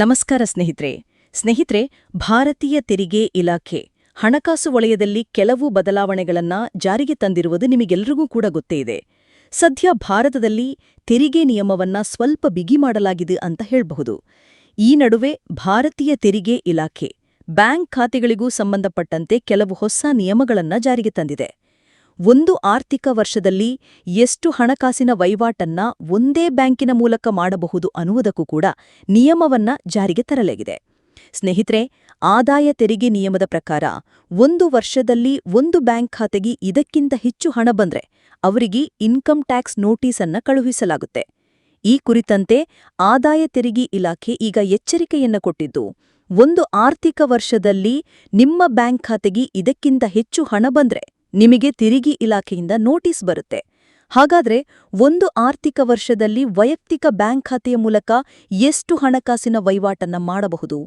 ನಮಸ್ಕಾರ ಸ್ನೇಹಿತರೆ. ಸ್ನೇಹಿತರೆ, ಭಾರತೀಯ ತೆರಿಗೆ ಇಲಾಖೆ, ಹಣಕಾಸು ವಲಯದಲ್ಲಿ ಕೆಲವು ಬದಲಾವಣೆಗಳನ್ನ ಜಾರಿಗೆ ತಂದಿರುವುದು ನಿಮಗೆಲ್ಲರಿಗೂ ಕೂಡ ಗೊತ್ತೇ ಇದೆ. ಸದ್ಯ ಭಾರತದಲ್ಲಿ ತೆರಿಗೆ ನಿಯಮವನ್ನ ಸ್ವಲ್ಪ ಬಿಗಿ ಮಾಡಲಾಗಿದೆ ಅಂತ ಹೇಳಬಹುದು. ಈ ನಡುವೆ ಭಾರತೀಯ ತೆರಿಗೆ ಇಲಾಖೆ, ಬ್ಯಾಂಕ್ ಖಾತೆಗಳಿಗೂ ಸಂಬಂಧಪಟ್ಟಂತೆ ಕೆಲವು ಹೊಸ ನಿಯಮಗಳನ್ನ ಜಾರಿಗೆ ತಂದಿದೆ. ಒಂದು ಆರ್ಥಿಕ ವರ್ಷದಲ್ಲಿ ಎಷ್ಟು ಹಣಕಾಸಿನ ವಹಿವಾಟನ್ನ ಒಂದೇ ಬ್ಯಾಂಕಿನ ಮೂಲಕ ಮಾಡಬಹುದು ಅನ್ನುವುದಕ್ಕೂ ಕೂಡ ನಿಯಮವನ್ನ ಜಾರಿಗೆ ತರಲಾಗಿದೆ. ಸ್ನೇಹಿತರೆ, ಆದಾಯ ತೆರಿಗೆ ನಿಯಮದ ಪ್ರಕಾರ ಒಂದು ವರ್ಷದಲ್ಲಿ ಒಂದು ಬ್ಯಾಂಕ್ ಖಾತೆಗೆ ಇದಕ್ಕಿಂತ ಹೆಚ್ಚು ಹಣ ಬಂದ್ರೆ ಅವರಿಗೆ ಇನ್ಕಮ್ ಟ್ಯಾಕ್ಸ್ ನೋಟಿಸ್ ಕಳುಹಿಸಲಾಗುತ್ತೆ. ಈ ಕುರಿತಂತೆ ಆದಾಯ ತೆರಿಗೆ ಇಲಾಖೆ ಈಗ ಎಚ್ಚರಿಕೆಯನ್ನ ಕೊಟ್ಟಿದ್ದು, ಒಂದು ಆರ್ಥಿಕ ವರ್ಷದಲ್ಲಿ ನಿಮ್ಮ ಬ್ಯಾಂಕ್ ಖಾತೆಗೆ ಇದಕ್ಕಿಂತ ಹೆಚ್ಚು ಹಣ ಬಂದ್ರೆ ನಿಮಗೆ ತೆರಿಗೆ ಇಲಾಖೆಯಿಂದ ನೋಟಿಸ್ ಬರುತ್ತೆ. ಹಾಗಾದ್ರೆ ಒಂದು ಆರ್ಥಿಕ ವರ್ಷದಲ್ಲಿ ವೈಯಕ್ತಿಕ ಬ್ಯಾಂಕ್ ಖಾತೆಯ ಮೂಲಕ ಎಷ್ಟು ಹಣಕಾಸಿನ ವಹಿವಾಟನ್ನ ಮಾಡಬಹುದು?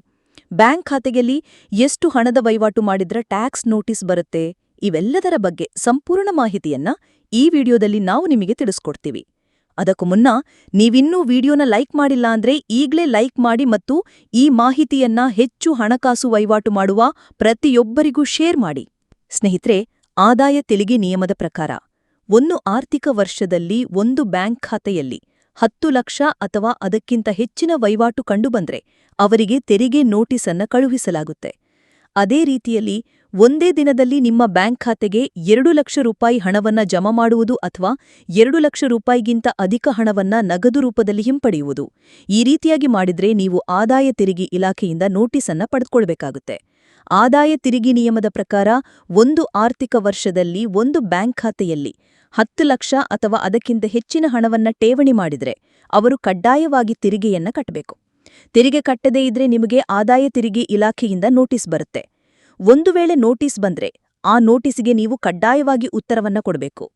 ಬ್ಯಾಂಕ್ ಖಾತೆಯಲ್ಲಿ ಎಷ್ಟು ಹಣದ ವಹಿವಾಟು ಮಾಡಿದ್ರೆ ಟ್ಯಾಕ್ಸ್ ನೋಟಿಸ್ ಬರುತ್ತೆ? ಇವೆಲ್ಲದರ ಬಗ್ಗೆ ಸಂಪೂರ್ಣ ಮಾಹಿತಿಯನ್ನ ಈ ವಿಡಿಯೋದಲ್ಲಿ ನಾವು ನಿಮಗೆ ತಿಳಿಸ್ಕೊಡ್ತೀವಿ. ಅದಕ್ಕೂ ಮುನ್ನ ನೀವಿನ್ನೂ ವಿಡಿಯೋನ ಲೈಕ್ ಮಾಡಿಲ್ಲ ಅಂದ್ರೆ ಈಗ್ಲೇ ಲೈಕ್ ಮಾಡಿ ಮತ್ತು ಈ ಮಾಹಿತಿಯನ್ನ ಹೆಚ್ಚು ಹಣಕಾಸು ವಹಿವಾಟು ಮಾಡುವ ಪ್ರತಿಯೊಬ್ಬರಿಗೂ ಶೇರ್ ಮಾಡಿ. ಸ್ನೇಹಿತರೆ ಆದಾಯ ತೆರಿಗೆ ನಿಯಮದ ಪ್ರಕಾರ, ಒಂದು ಆರ್ಥಿಕ ವರ್ಷದಲ್ಲಿ ಒಂದು ಬ್ಯಾಂಕ್ ಖಾತೆಯಲ್ಲಿ ಹತ್ತು ಲಕ್ಷ ಅಥವಾ ಅದಕ್ಕಿಂತ ಹೆಚ್ಚಿನ ವಹಿವಾಟು ಕಂಡುಬಂದ್ರೆ ಅವರಿಗೆ ತೆರಿಗೆ ನೋಟಿಸನ್ನ ಕಳುಹಿಸಲಾಗುತ್ತೆ. ಅದೇ ರೀತಿಯಲ್ಲಿ ಒಂದೇ ದಿನದಲ್ಲಿ ನಿಮ್ಮ ಬ್ಯಾಂಕ್ ಖಾತೆಗೆ ಎರಡು ಲಕ್ಷ ರೂಪಾಯಿ ಹಣವನ್ನ ಜಮಾ ಮಾಡುವುದು ಅಥವಾ ಎರಡು ಲಕ್ಷ ರೂಪಾಯಿಗಿಂತ ಅಧಿಕ ಹಣವನ್ನ ನಗದು ರೂಪದಲ್ಲಿ ಹಿಂಪಡೆಯುವುದು. ಈ ರೀತಿಯಾಗಿ ಮಾಡಿದ್ರೆ ನೀವು ಆದಾಯ ತೆರಿಗೆ ಇಲಾಖೆಯಿಂದ ನೋಟಿಸನ್ನ ಪಡೆದುಕೊಳ್ಬೇಕಾಗುತ್ತೆ. ಆದಾಯ ತೆರಿಗೆ ನಿಯಮದ ಪ್ರಕಾರ ಒಂದು ಆರ್ಥಿಕ ವರ್ಷದಲ್ಲಿ ಒಂದು ಬ್ಯಾಂಕ್ ಖಾತೆಯಲ್ಲಿ ಹತ್ತು ಲಕ್ಷ ಅಥವಾ ಅದಕ್ಕಿಂತ ಹೆಚ್ಚಿನ ಹಣವನ್ನ ಠೇವಣಿ ಮಾಡಿದರೆ ಅವರು ಕಡ್ಡಾಯವಾಗಿ ತೆರಿಗೆಯನ್ನ ಕಟ್ಟಬೇಕು. ತೆರಿಗೆ ಕಟ್ಟದೇ ಇದ್ರೆ ನಿಮಗೆ ಆದಾಯ ತೆರಿಗೆ ಇಲಾಖೆಯಿಂದ ನೋಟಿಸ್ ಬರುತ್ತೆ. ಒಂದು ವೇಳೆ ನೋಟಿಸ್ ಬಂದ್ರೆ ಆ ನೋಟಿಸ್ಗೆ ನೀವು ಕಡ್ಡಾಯವಾಗಿ ಉತ್ತರವನ್ನ ಕೊಡಬೇಕು.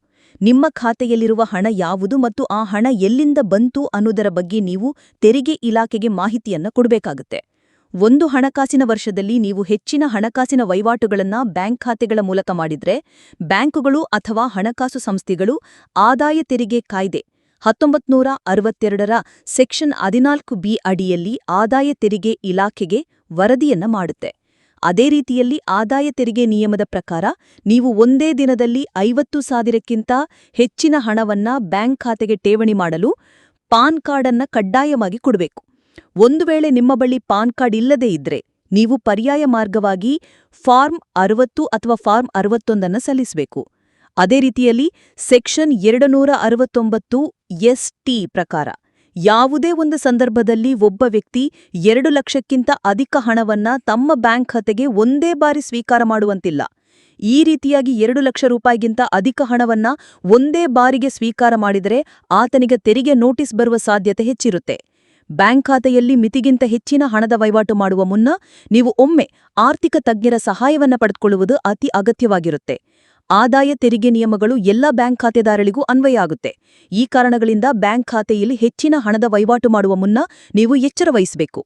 ನಿಮ್ಮ ಖಾತೆಯಲ್ಲಿರುವ ಹಣ ಯಾವುದು ಮತ್ತು ಆ ಹಣ ಎಲ್ಲಿಂದ ಬಂತು ಅನ್ನೋದರ ಬಗ್ಗೆ ನೀವು ತೆರಿಗೆ ಇಲಾಖೆಗೆ ಮಾಹಿತಿಯನ್ನ ಕೊಡಬೇಕಾಗುತ್ತೆ. ಒಂದು ಹಣಕಾಸಿನ ವರ್ಷದಲ್ಲಿ ನೀವು ಹೆಚ್ಚಿನ ಹಣಕಾಸಿನ ವಹಿವಾಟುಗಳನ್ನ ಬ್ಯಾಂಕ್ ಖಾತೆಗಳ ಮೂಲಕ ಮಾಡಿದ್ರೆ, ಬ್ಯಾಂಕುಗಳು ಅಥವಾ ಹಣಕಾಸು ಸಂಸ್ಥೆಗಳು ಆದಾಯ ತೆರಿಗೆ ಕಾಯ್ದೆ ಹತ್ತೊಂಬತ್ನೂರ ಅರವತ್ತೆರಡರ ಸೆಕ್ಷನ್ ಹದಿನಾಲ್ಕು ಬಿ ಅಡಿಯಲ್ಲಿ ಆದಾಯ ತೆರಿಗೆ ಇಲಾಖೆಗೆ ವರದಿಯನ್ನ ಮಾಡುತ್ತೆ. ಅದೇ ರೀತಿಯಲ್ಲಿ ಆದಾಯ ತೆರಿಗೆ ನಿಯಮದ ಪ್ರಕಾರ ನೀವು ಒಂದೇ ದಿನದಲ್ಲಿ ಐವತ್ತು ಸಾವಿರಕ್ಕಿಂತ ಹೆಚ್ಚಿನ ಹಣವನ್ನ ಬ್ಯಾಂಕ್ ಖಾತೆಗೆ ಠೇವಣಿ ಮಾಡಲು ಪಾನ್ ಕಾರ್ಡ್ ಕಡ್ಡಾಯವಾಗಿ ಕೊಡಬೇಕು. ಒಂದು ವೇಳೆ ನಿಮ್ಮ ಬಳಿ ಪಾನ್ ಕಾರ್ಡ್ ಇಲ್ಲದೇ ಇದ್ರೆ ನೀವು ಪರ್ಯಾಯ ಮಾರ್ಗವಾಗಿ ಫಾರ್ಮ್ ಅರವತ್ತು ಅಥವಾ ಫಾರ್ಮ್ ಅರವತ್ತೊಂದನ್ನು ಸಲ್ಲಿಸಬೇಕು. ಅದೇ ರೀತಿಯಲ್ಲಿ ಸೆಕ್ಷನ್ ಎರಡು ನೂರ ಅರವತ್ತೊಂಬತ್ತು ಎಸ್ಟಿ ಪ್ರಕಾರ ಯಾವುದೇ ಒಂದು ಸಂದರ್ಭದಲ್ಲಿ ಒಬ್ಬ ವ್ಯಕ್ತಿ ಎರಡು ಲಕ್ಷಕ್ಕಿಂತ ಅಧಿಕ ಹಣವನ್ನ ತಮ್ಮ ಬ್ಯಾಂಕ್ ಖಾತೆಗೆ ಒಂದೇ ಬಾರಿ ಸ್ವೀಕಾರ ಮಾಡುವಂತಿಲ್ಲ. ಈ ರೀತಿಯಾಗಿ ಎರಡು ಲಕ್ಷ ರೂಪಾಯಿಗಿಂತ ಅಧಿಕ ಹಣವನ್ನ ಒಂದೇ ಬಾರಿಗೆ ಸ್ವೀಕಾರ ಮಾಡಿದರೆ ಆತನಿಗೆ ತೆರಿಗೆ ನೋಟಿಸ್ ಬರುವ ಸಾಧ್ಯತೆ ಹೆಚ್ಚಿರುತ್ತೆ. ಬ್ಯಾಂಕ್ ಖಾತೆಯಲ್ಲಿ ಮಿತಿಗಿಂತ ಹೆಚ್ಚಿನ ಹಣದ ವಹಿವಾಟು ಮಾಡುವ ಮುನ್ನ ನೀವು ಒಮ್ಮೆ ಆರ್ಥಿಕ ತಜ್ಞರ ಸಹಾಯವನ್ನು ಪಡೆದುಕೊಳ್ಳುವುದು ಅತಿ ಅಗತ್ಯವಾಗಿರುತ್ತೆ. ಆದಾಯ ತೆರಿಗೆ ನಿಯಮಗಳು ಎಲ್ಲ ಬ್ಯಾಂಕ್ ಖಾತೆದಾರರಿಗೂ ಅನ್ವಯ ಆಗುತ್ತೆ ಈ ಕಾರಣಗಳಿಂದ ಬ್ಯಾಂಕ್ ಖಾತೆಯಲ್ಲಿ ಹೆಚ್ಚಿನ ಹಣದ ವಹಿವಾಟು ಮಾಡುವ ಮುನ್ನ ನೀವು ಎಚ್ಚರ ವಹಿಸಬೇಕು.